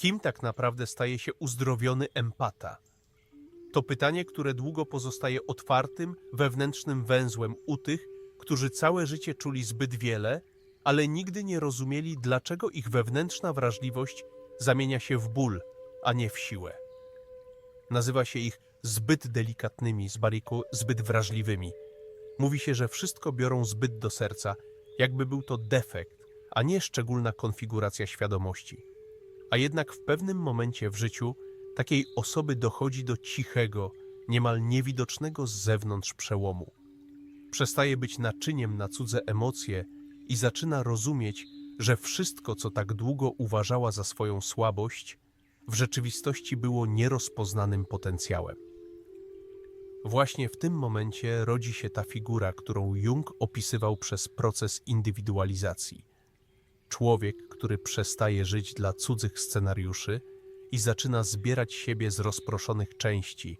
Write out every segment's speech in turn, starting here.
Kim tak naprawdę staje się uzdrowiony empata? To pytanie, które długo pozostaje otwartym, wewnętrznym węzłem u tych, którzy całe życie czuli zbyt wiele, ale nigdy nie rozumieli, dlaczego ich wewnętrzna wrażliwość zamienia się w ból, a nie w siłę. Nazywa się ich zbyt delikatnymi, z bariku zbyt wrażliwymi. Mówi się, że wszystko biorą zbyt do serca, jakby był to defekt, a nie szczególna konfiguracja świadomości. A jednak w pewnym momencie w życiu takiej osoby dochodzi do cichego, niemal niewidocznego z zewnątrz przełomu. Przestaje być naczyniem na cudze emocje i zaczyna rozumieć, że wszystko, co tak długo uważała za swoją słabość, w rzeczywistości było nierozpoznanym potencjałem. Właśnie w tym momencie rodzi się ta figura, którą Jung opisywał przez proces indywidualizacji. Człowiek, który przestaje żyć dla cudzych scenariuszy i zaczyna zbierać siebie z rozproszonych części,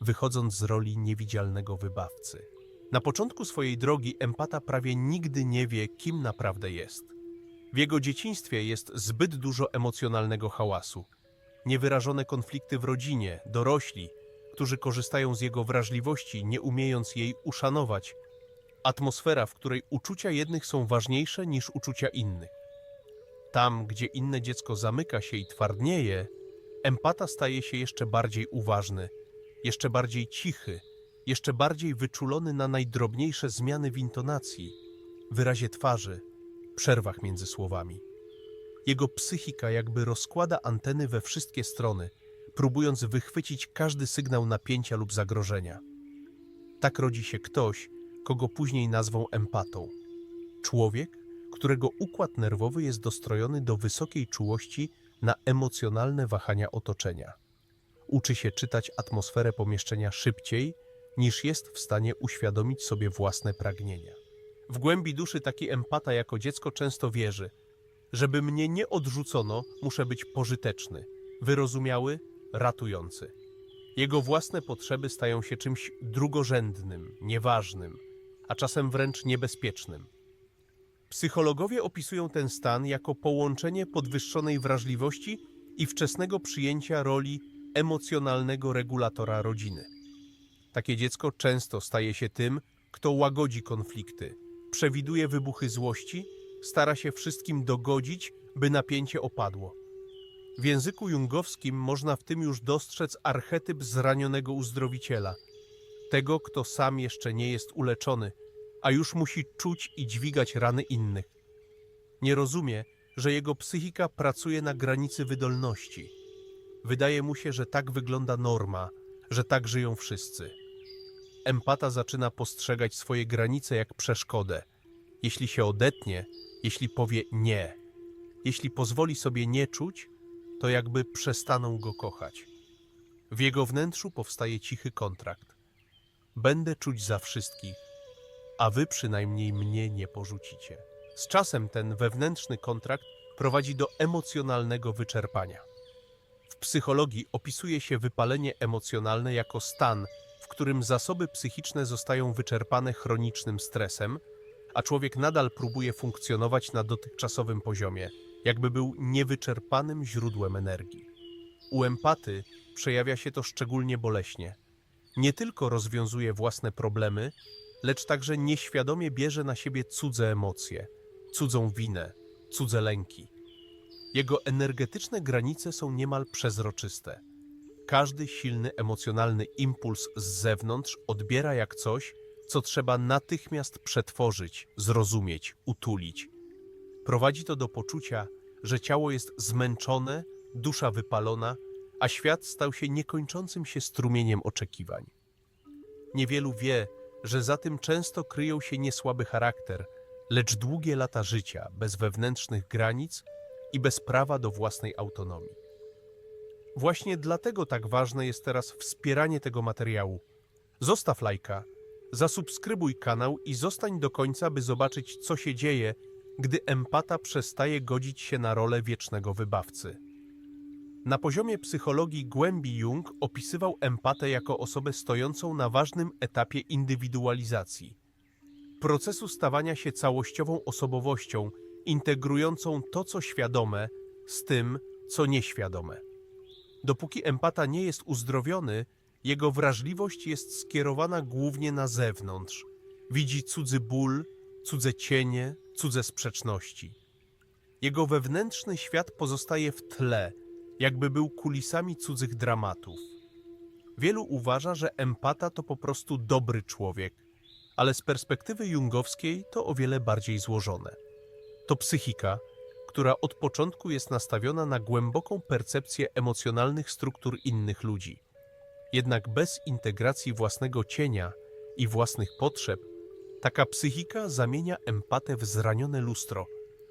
wychodząc z roli niewidzialnego wybawcy. Na początku swojej drogi empata prawie nigdy nie wie, kim naprawdę jest. W jego dzieciństwie jest zbyt dużo emocjonalnego hałasu, niewyrażone konflikty w rodzinie, dorośli, którzy korzystają z jego wrażliwości, nie umiejąc jej uszanować, atmosfera, w której uczucia jednych są ważniejsze niż uczucia innych. Tam, gdzie inne dziecko zamyka się i twardnieje, empata staje się jeszcze bardziej uważny, jeszcze bardziej cichy, jeszcze bardziej wyczulony na najdrobniejsze zmiany w intonacji, wyrazie twarzy, przerwach między słowami. Jego psychika jakby rozkłada anteny we wszystkie strony, próbując wychwycić każdy sygnał napięcia lub zagrożenia. Tak rodzi się ktoś, kogo później nazwą empatą. Człowiek, którego układ nerwowy jest dostrojony do wysokiej czułości na emocjonalne wahania otoczenia. Uczy się czytać atmosferę pomieszczenia szybciej, niż jest w stanie uświadomić sobie własne pragnienia. W głębi duszy taki empata jako dziecko często wierzy, żeby mnie nie odrzucono, muszę być pożyteczny, wyrozumiały, ratujący. Jego własne potrzeby stają się czymś drugorzędnym, nieważnym, a czasem wręcz niebezpiecznym. Psychologowie opisują ten stan jako połączenie podwyższonej wrażliwości i wczesnego przyjęcia roli emocjonalnego regulatora rodziny. Takie dziecko często staje się tym, kto łagodzi konflikty, przewiduje wybuchy złości, stara się wszystkim dogodzić, by napięcie opadło. W języku jungowskim można w tym już dostrzec archetyp zranionego uzdrowiciela, tego, kto sam jeszcze nie jest uleczony, a już musi czuć i dźwigać rany innych. Nie rozumie, że jego psychika pracuje na granicy wydolności. Wydaje mu się, że tak wygląda norma, że tak żyją wszyscy. Empata zaczyna postrzegać swoje granice jak przeszkodę. Jeśli się odetnie, jeśli powie nie, jeśli pozwoli sobie nie czuć, to jakby przestaną go kochać. W jego wnętrzu powstaje cichy kontrakt. Będę czuć za wszystkich, a wy przynajmniej mnie nie porzucicie. Z czasem ten wewnętrzny kontrakt prowadzi do emocjonalnego wyczerpania. W psychologii opisuje się wypalenie emocjonalne jako stan, w którym zasoby psychiczne zostają wyczerpane chronicznym stresem, a człowiek nadal próbuje funkcjonować na dotychczasowym poziomie, jakby był niewyczerpanym źródłem energii. U empaty przejawia się to szczególnie boleśnie. Nie tylko rozwiązuje własne problemy, lecz także nieświadomie bierze na siebie cudze emocje, cudzą winę, cudze lęki. Jego energetyczne granice są niemal przezroczyste. Każdy silny emocjonalny impuls z zewnątrz odbiera jak coś, co trzeba natychmiast przetworzyć, zrozumieć, utulić. Prowadzi to do poczucia, że ciało jest zmęczone, dusza wypalona, a świat stał się niekończącym się strumieniem oczekiwań. Niewielu wie, że za tym często kryją się nie słaby charakter, lecz długie lata życia bez wewnętrznych granic i bez prawa do własnej autonomii. Właśnie dlatego tak ważne jest teraz wspieranie tego materiału. Zostaw lajka, zasubskrybuj kanał i zostań do końca, by zobaczyć, co się dzieje, gdy empata przestaje godzić się na rolę wiecznego wybawcy. Na poziomie psychologii głębi Jung opisywał empatę jako osobę stojącą na ważnym etapie indywidualizacji, procesu stawania się całościową osobowością, integrującą to, co świadome, z tym, co nieświadome. Dopóki empata nie jest uzdrowiony, jego wrażliwość jest skierowana głównie na zewnątrz. Widzi cudzy ból, cudze cienie, cudze sprzeczności. Jego wewnętrzny świat pozostaje w tle, jakby był kulisami cudzych dramatów. Wielu uważa, że empata to po prostu dobry człowiek, ale z perspektywy jungowskiej to o wiele bardziej złożone. To psychika, która od początku jest nastawiona na głęboką percepcję emocjonalnych struktur innych ludzi. Jednak bez integracji własnego cienia i własnych potrzeb, taka psychika zamienia empatę w zranione lustro,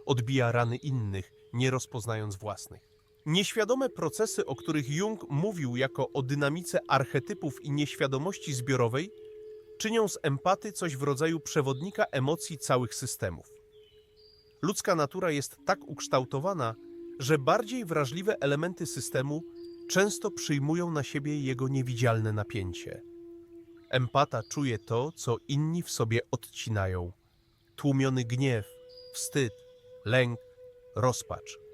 odbija rany innych, nie rozpoznając własnych. Nieświadome procesy, o których Jung mówił jako o dynamice archetypów i nieświadomości zbiorowej, czynią z empaty coś w rodzaju przewodnika emocji całych systemów. Ludzka natura jest tak ukształtowana, że bardziej wrażliwe elementy systemu często przyjmują na siebie jego niewidzialne napięcie. Empata czuje to, co inni w sobie odcinają. Tłumiony gniew, wstyd, lęk, rozpacz.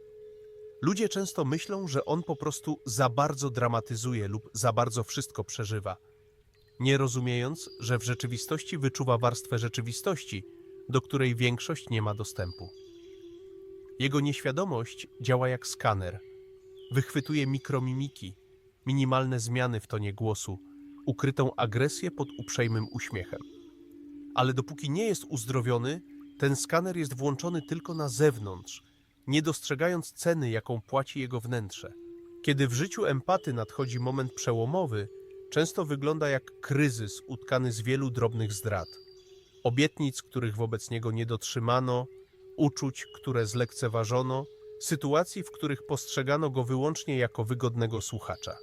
Ludzie często myślą, że on po prostu za bardzo dramatyzuje lub za bardzo wszystko przeżywa, nie rozumiejąc, że w rzeczywistości wyczuwa warstwę rzeczywistości, do której większość nie ma dostępu. Jego nieświadomość działa jak skaner. Wychwytuje mikromimiki, minimalne zmiany w tonie głosu, ukrytą agresję pod uprzejmym uśmiechem. Ale dopóki nie jest uzdrowiony, ten skaner jest włączony tylko na zewnątrz, nie dostrzegając ceny, jaką płaci jego wnętrze. Kiedy w życiu empaty nadchodzi moment przełomowy, często wygląda jak kryzys utkany z wielu drobnych zdrad. Obietnic, których wobec niego nie dotrzymano, uczuć, które zlekceważono, sytuacji, w których postrzegano go wyłącznie jako wygodnego słuchacza.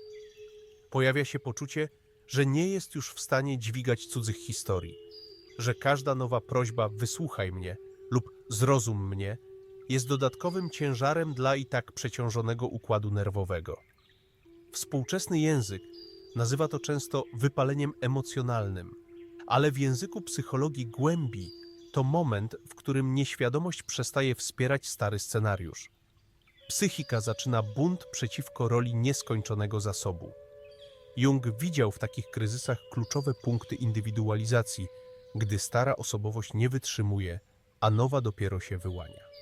Pojawia się poczucie, że nie jest już w stanie dźwigać cudzych historii, że każda nowa prośba wysłuchaj mnie lub zrozum mnie jest dodatkowym ciężarem dla i tak przeciążonego układu nerwowego. Współczesny język nazywa to często wypaleniem emocjonalnym, ale w języku psychologii głębi to moment, w którym nieświadomość przestaje wspierać stary scenariusz. Psychika zaczyna bunt przeciwko roli nieskończonego zasobu. Jung widział w takich kryzysach kluczowe punkty indywidualizacji, gdy stara osobowość nie wytrzymuje, a nowa dopiero się wyłania.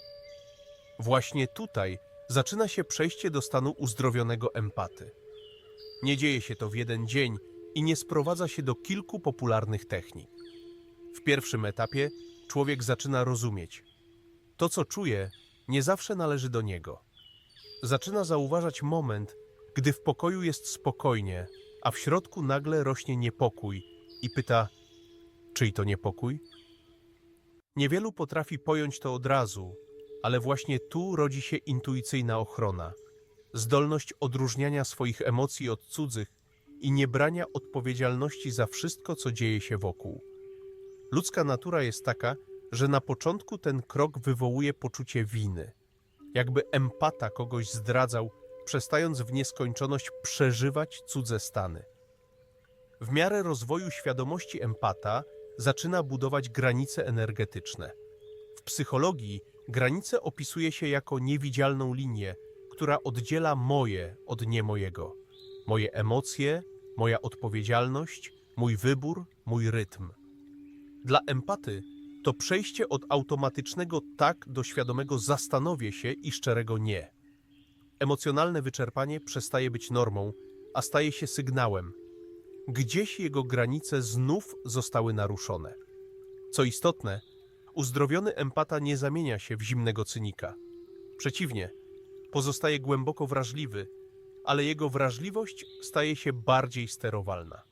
Właśnie tutaj zaczyna się przejście do stanu uzdrowionego empaty. Nie dzieje się to w jeden dzień i nie sprowadza się do kilku popularnych technik. W pierwszym etapie człowiek zaczyna rozumieć. To, co czuje, nie zawsze należy do niego. Zaczyna zauważać moment, gdy w pokoju jest spokojnie, a w środku nagle rośnie niepokój i pyta: czyj to niepokój? Niewielu potrafi pojąć to od razu, ale właśnie tu rodzi się intuicyjna ochrona, zdolność odróżniania swoich emocji od cudzych i niebrania odpowiedzialności za wszystko, co dzieje się wokół. Ludzka natura jest taka, że na początku ten krok wywołuje poczucie winy, jakby empata kogoś zdradzał, przestając w nieskończoność przeżywać cudze stany. W miarę rozwoju świadomości empata zaczyna budować granice energetyczne. W psychologii granice opisuje się jako niewidzialną linię, która oddziela moje od nie mojego. Moje emocje, moja odpowiedzialność, mój wybór, mój rytm. Dla empaty to przejście od automatycznego tak do świadomego zastanowię się i szczerego nie. Emocjonalne wyczerpanie przestaje być normą, a staje się sygnałem. Gdzieś jego granice znów zostały naruszone. Co istotne, uzdrowiony empata nie zamienia się w zimnego cynika. Przeciwnie, pozostaje głęboko wrażliwy, ale jego wrażliwość staje się bardziej sterowalna.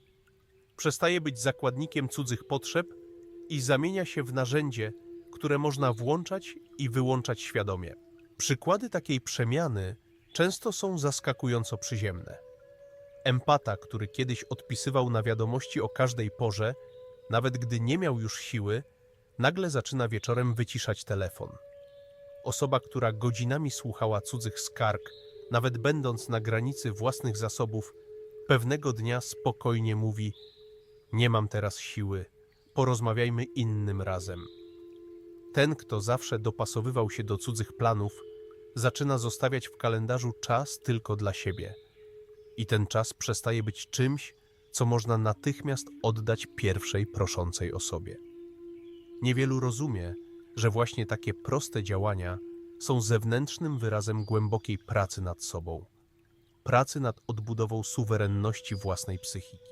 Przestaje być zakładnikiem cudzych potrzeb i zamienia się w narzędzie, które można włączać i wyłączać świadomie. Przykłady takiej przemiany często są zaskakująco przyziemne. Empata, który kiedyś odpisywał na wiadomości o każdej porze, nawet gdy nie miał już siły, nagle zaczyna wieczorem wyciszać telefon. Osoba, która godzinami słuchała cudzych skarg, nawet będąc na granicy własnych zasobów, pewnego dnia spokojnie mówi: Nie mam teraz siły, porozmawiajmy innym razem. Ten, kto zawsze dopasowywał się do cudzych planów, zaczyna zostawiać w kalendarzu czas tylko dla siebie. I ten czas przestaje być czymś, co można natychmiast oddać pierwszej proszącej osobie. Niewielu rozumie, że właśnie takie proste działania są zewnętrznym wyrazem głębokiej pracy nad sobą, pracy nad odbudową suwerenności własnej psychiki.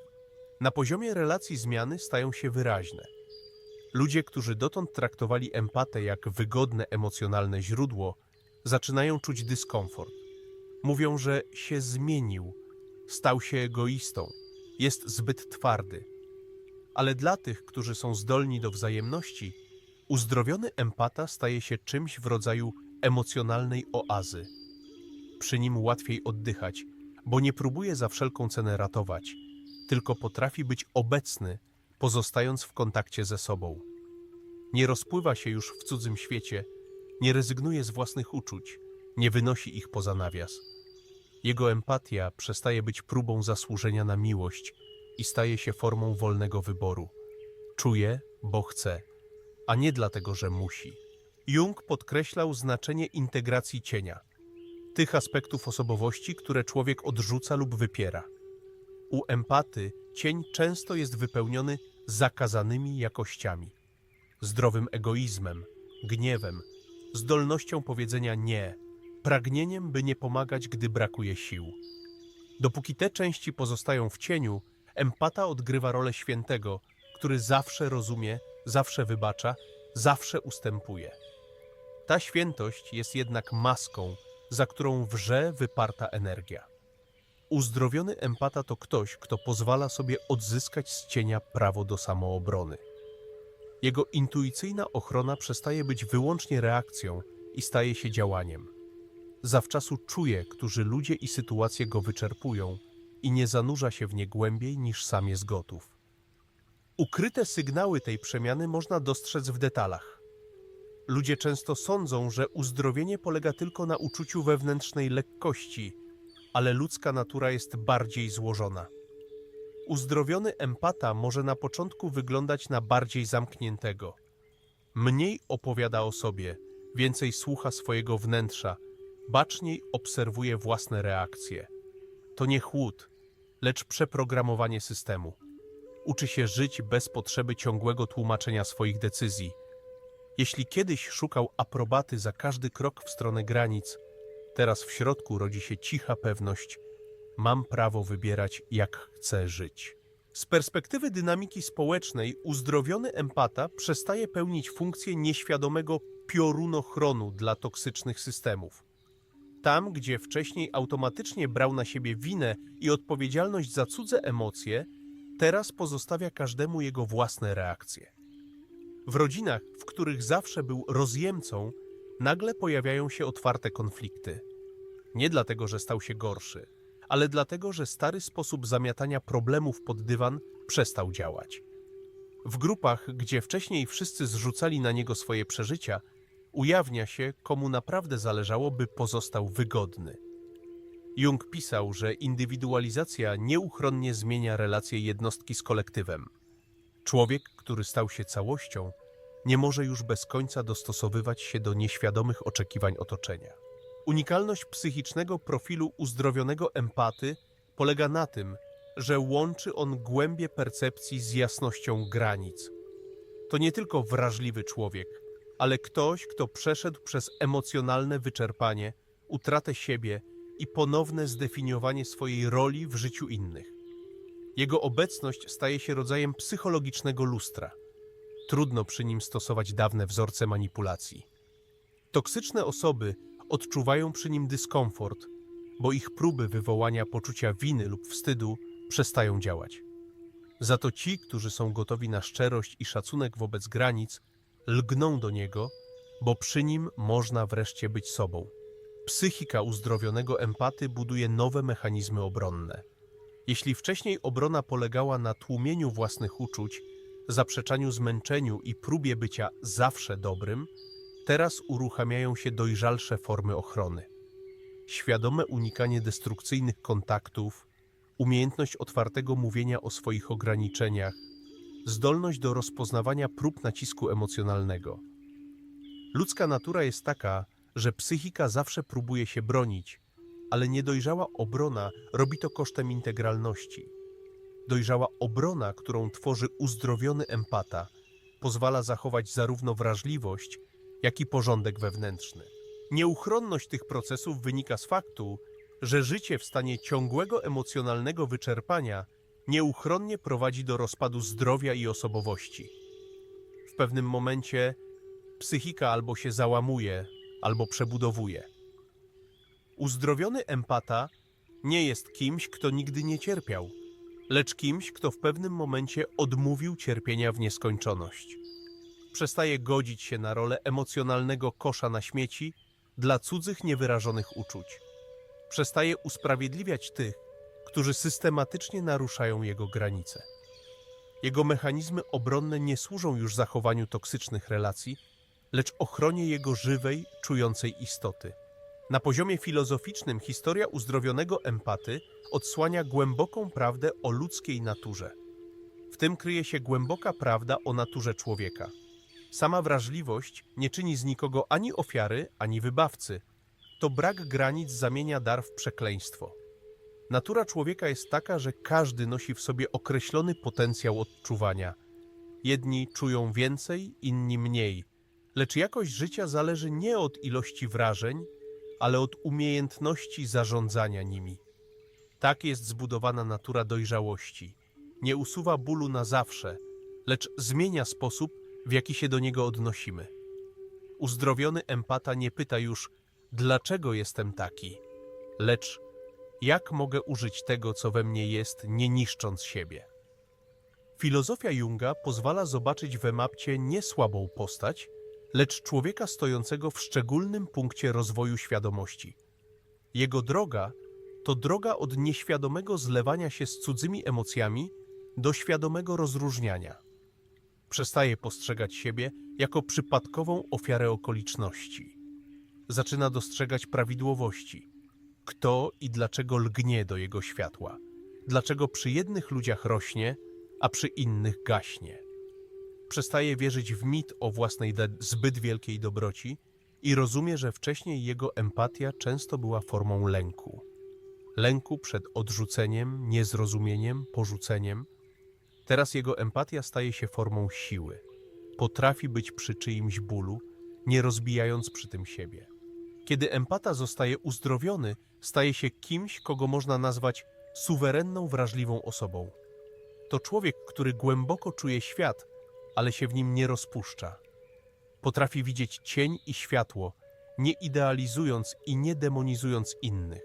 Na poziomie relacji zmiany stają się wyraźne. Ludzie, którzy dotąd traktowali empatę jak wygodne emocjonalne źródło, zaczynają czuć dyskomfort. Mówią, że się zmienił, stał się egoistą, jest zbyt twardy. Ale dla tych, którzy są zdolni do wzajemności, uzdrowiony empata staje się czymś w rodzaju emocjonalnej oazy. Przy nim łatwiej oddychać, bo nie próbuje za wszelką cenę ratować, tylko potrafi być obecny, pozostając w kontakcie ze sobą. Nie rozpływa się już w cudzym świecie, nie rezygnuje z własnych uczuć, nie wynosi ich poza nawias. Jego empatia przestaje być próbą zasłużenia na miłość i staje się formą wolnego wyboru. Czuje, bo chce, a nie dlatego, że musi. Jung podkreślał znaczenie integracji cienia, tych aspektów osobowości, które człowiek odrzuca lub wypiera. U empaty cień często jest wypełniony zakazanymi jakościami, zdrowym egoizmem, gniewem, zdolnością powiedzenia nie, pragnieniem, by nie pomagać, gdy brakuje sił. Dopóki te części pozostają w cieniu, empata odgrywa rolę świętego, który zawsze rozumie, zawsze wybacza, zawsze ustępuje. Ta świętość jest jednak maską, za którą wrze wyparta energia. Uzdrowiony empata to ktoś, kto pozwala sobie odzyskać z cienia prawo do samoobrony. Jego intuicyjna ochrona przestaje być wyłącznie reakcją i staje się działaniem. Zawczasu czuje, którzy ludzie i sytuacje go wyczerpują i nie zanurza się w nie głębiej niż sam jest gotów. Ukryte sygnały tej przemiany można dostrzec w detalach. Ludzie często sądzą, że uzdrowienie polega tylko na uczuciu wewnętrznej lekkości, ale ludzka natura jest bardziej złożona. Uzdrowiony empata może na początku wyglądać na bardziej zamkniętego. Mniej opowiada o sobie, więcej słucha swojego wnętrza, baczniej obserwuje własne reakcje. To nie chłód, lecz przeprogramowanie systemu. Uczy się żyć bez potrzeby ciągłego tłumaczenia swoich decyzji. Jeśli kiedyś szukał aprobaty za każdy krok w stronę granic, teraz w środku rodzi się cicha pewność: mam prawo wybierać, jak chcę żyć. Z perspektywy dynamiki społecznej, uzdrowiony empata przestaje pełnić funkcję nieświadomego piorunochronu dla toksycznych systemów. Tam, gdzie wcześniej automatycznie brał na siebie winę i odpowiedzialność za cudze emocje, teraz pozostawia każdemu jego własne reakcje. W rodzinach, w których zawsze był rozjemcą, nagle pojawiają się otwarte konflikty. Nie dlatego, że stał się gorszy, ale dlatego, że stary sposób zamiatania problemów pod dywan przestał działać. W grupach, gdzie wcześniej wszyscy zrzucali na niego swoje przeżycia, ujawnia się, komu naprawdę zależało, by pozostał wygodny. Jung pisał, że indywidualizacja nieuchronnie zmienia relacje jednostki z kolektywem. Człowiek, który stał się całością, nie może już bez końca dostosowywać się do nieświadomych oczekiwań otoczenia. Unikalność psychicznego profilu uzdrowionego empaty polega na tym, że łączy on głębie percepcji z jasnością granic. To nie tylko wrażliwy człowiek, ale ktoś, kto przeszedł przez emocjonalne wyczerpanie, utratę siebie i ponowne zdefiniowanie swojej roli w życiu innych. Jego obecność staje się rodzajem psychologicznego lustra. Trudno przy nim stosować dawne wzorce manipulacji. Toksyczne osoby odczuwają przy nim dyskomfort, bo ich próby wywołania poczucia winy lub wstydu przestają działać. Za to ci, którzy są gotowi na szczerość i szacunek wobec granic, lgną do niego, bo przy nim można wreszcie być sobą. Psychika uzdrowionego empaty buduje nowe mechanizmy obronne. Jeśli wcześniej obrona polegała na tłumieniu własnych uczuć, zaprzeczaniu zmęczeniu i próbie bycia zawsze dobrym, teraz uruchamiają się dojrzalsze formy ochrony. Świadome unikanie destrukcyjnych kontaktów, umiejętność otwartego mówienia o swoich ograniczeniach, zdolność do rozpoznawania prób nacisku emocjonalnego. Ludzka natura jest taka, że psychika zawsze próbuje się bronić, ale niedojrzała obrona robi to kosztem integralności. Dojrzała obrona, którą tworzy uzdrowiony empata, pozwala zachować zarówno wrażliwość, jak i porządek wewnętrzny. Nieuchronność tych procesów wynika z faktu, że życie w stanie ciągłego emocjonalnego wyczerpania nieuchronnie prowadzi do rozpadu zdrowia i osobowości. W pewnym momencie psychika albo się załamuje, albo przebudowuje. Uzdrowiony empata nie jest kimś, kto nigdy nie cierpiał, lecz kimś, kto w pewnym momencie odmówił cierpienia w nieskończoność. Przestaje godzić się na rolę emocjonalnego kosza na śmieci dla cudzych niewyrażonych uczuć. Przestaje usprawiedliwiać tych, którzy systematycznie naruszają jego granice. Jego mechanizmy obronne nie służą już zachowaniu toksycznych relacji, lecz ochronie jego żywej, czującej istoty. Na poziomie filozoficznym historia uzdrowionego empaty odsłania głęboką prawdę o ludzkiej naturze. W tym kryje się głęboka prawda o naturze człowieka. Sama wrażliwość nie czyni z nikogo ani ofiary, ani wybawcy. To brak granic zamienia dar w przekleństwo. Natura człowieka jest taka, że każdy nosi w sobie określony potencjał odczuwania. Jedni czują więcej, inni mniej, lecz jakość życia zależy nie od ilości wrażeń, ale od umiejętności zarządzania nimi. Tak jest zbudowana natura dojrzałości. Nie usuwa bólu na zawsze, lecz zmienia sposób, w jaki się do niego odnosimy. Uzdrowiony empata nie pyta już, dlaczego jestem taki, lecz jak mogę użyć tego, co we mnie jest, nie niszcząc siebie. Filozofia Junga pozwala zobaczyć w Emapcie nie słabą postać, lecz człowieka stojącego w szczególnym punkcie rozwoju świadomości. Jego droga to droga od nieświadomego zlewania się z cudzymi emocjami do świadomego rozróżniania. Przestaje postrzegać siebie jako przypadkową ofiarę okoliczności. Zaczyna dostrzegać prawidłowości. Kto i dlaczego lgnie do jego światła? Dlaczego przy jednych ludziach rośnie, a przy innych gaśnie? Przestaje wierzyć w mit o własnej zbyt wielkiej dobroci i rozumie, że wcześniej jego empatia często była formą lęku. Lęku przed odrzuceniem, niezrozumieniem, porzuceniem. Teraz jego empatia staje się formą siły. Potrafi być przy czyimś bólu, nie rozbijając przy tym siebie. Kiedy empata zostaje uzdrowiony, staje się kimś, kogo można nazwać suwerenną, wrażliwą osobą. To człowiek, który głęboko czuje świat, ale się w nim nie rozpuszcza. Potrafi widzieć cień i światło, nie idealizując i nie demonizując innych.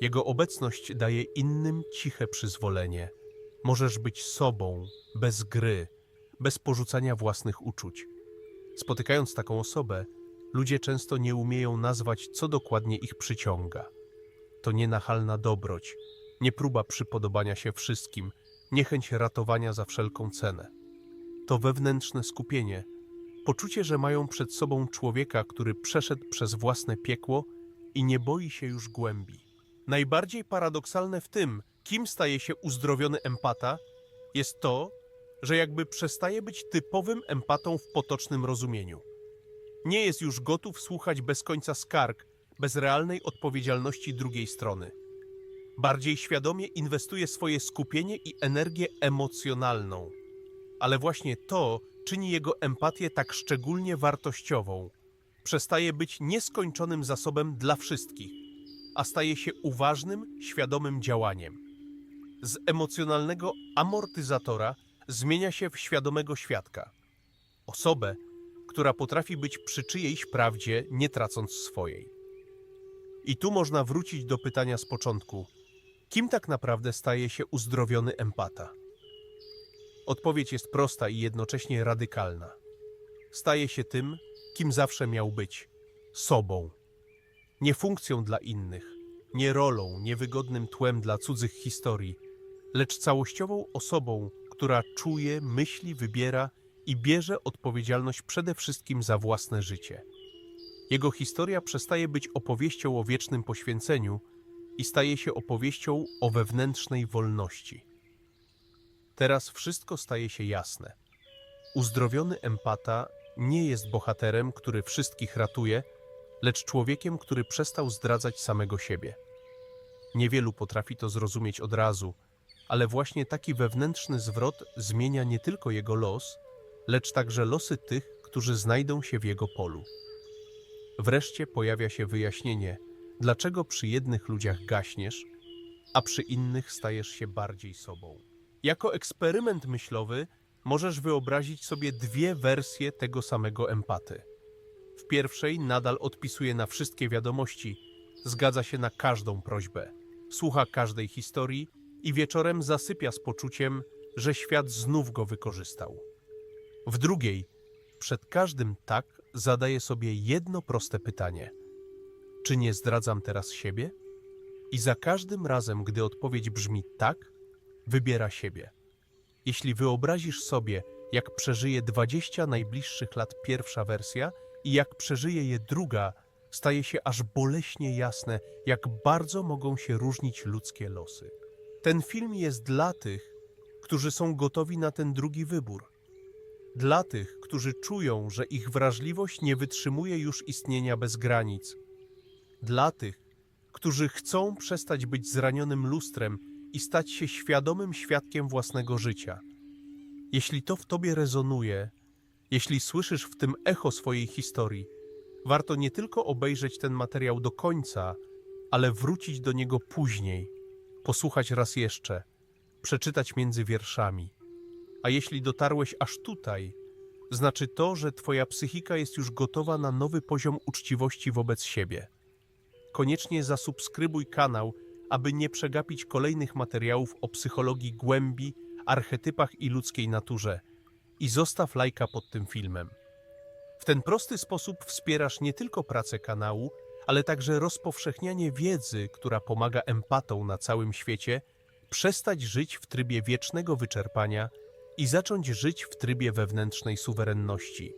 Jego obecność daje innym ciche przyzwolenie. Możesz być sobą, bez gry, bez porzucania własnych uczuć. Spotykając taką osobę, ludzie często nie umieją nazwać, co dokładnie ich przyciąga. To nienachalna dobroć, nie próba przypodobania się wszystkim, niechęć ratowania za wszelką cenę. To wewnętrzne skupienie, poczucie, że mają przed sobą człowieka, który przeszedł przez własne piekło i nie boi się już głębi. Najbardziej paradoksalne w tym, kim staje się uzdrowiony empata, jest to, że jakby przestaje być typowym empatą w potocznym rozumieniu. Nie jest już gotów słuchać bez końca skarg, bez realnej odpowiedzialności drugiej strony. Bardziej świadomie inwestuje swoje skupienie i energię emocjonalną. Ale właśnie to czyni jego empatię tak szczególnie wartościową. Przestaje być nieskończonym zasobem dla wszystkich, a staje się uważnym, świadomym działaniem. Z emocjonalnego amortyzatora zmienia się w świadomego świadka. Osobę, która potrafi być przy czyjejś prawdzie, nie tracąc swojej. I tu można wrócić do pytania z początku: kim tak naprawdę staje się uzdrowiony empata? Odpowiedź jest prosta i jednocześnie radykalna. Staje się tym, kim zawsze miał być sobą. Nie funkcją dla innych, nie rolą, niewygodnym tłem dla cudzych historii, lecz całościową osobą, która czuje, myśli, wybiera i bierze odpowiedzialność przede wszystkim za własne życie. Jego historia przestaje być opowieścią o wiecznym poświęceniu i staje się opowieścią o wewnętrznej wolności. Teraz wszystko staje się jasne. Uzdrowiony empata nie jest bohaterem, który wszystkich ratuje, lecz człowiekiem, który przestał zdradzać samego siebie. Niewielu potrafi to zrozumieć od razu, ale właśnie taki wewnętrzny zwrot zmienia nie tylko jego los, lecz także losy tych, którzy znajdą się w jego polu. Wreszcie pojawia się wyjaśnienie, dlaczego przy jednych ludziach gaśniesz, a przy innych stajesz się bardziej sobą. Jako eksperyment myślowy możesz wyobrazić sobie dwie wersje tego samego empaty. W pierwszej nadal odpisuje na wszystkie wiadomości, zgadza się na każdą prośbę, słucha każdej historii i wieczorem zasypia z poczuciem, że świat znów go wykorzystał. W drugiej, przed każdym tak, zadaje sobie jedno proste pytanie: Czy nie zdradzam teraz siebie? I za każdym razem, gdy odpowiedź brzmi tak, wybiera siebie. Jeśli wyobrazisz sobie, jak przeżyje 20 najbliższych lat pierwsza wersja i jak przeżyje je druga, staje się aż boleśnie jasne, jak bardzo mogą się różnić ludzkie losy. Ten film jest dla tych, którzy są gotowi na ten drugi wybór. Dla tych, którzy czują, że ich wrażliwość nie wytrzymuje już istnienia bez granic. Dla tych, którzy chcą przestać być zranionym lustrem i stać się świadomym świadkiem własnego życia. Jeśli to w tobie rezonuje, jeśli słyszysz w tym echo swojej historii, warto nie tylko obejrzeć ten materiał do końca, ale wrócić do niego później, posłuchać raz jeszcze, przeczytać między wierszami. A jeśli dotarłeś aż tutaj, znaczy to, że twoja psychika jest już gotowa na nowy poziom uczciwości wobec siebie. Koniecznie zasubskrybuj kanał, aby nie przegapić kolejnych materiałów o psychologii głębi, archetypach i ludzkiej naturze. I zostaw lajka pod tym filmem. W ten prosty sposób wspierasz nie tylko pracę kanału, ale także rozpowszechnianie wiedzy, która pomaga empatom na całym świecie przestać żyć w trybie wiecznego wyczerpania i zacząć żyć w trybie wewnętrznej suwerenności.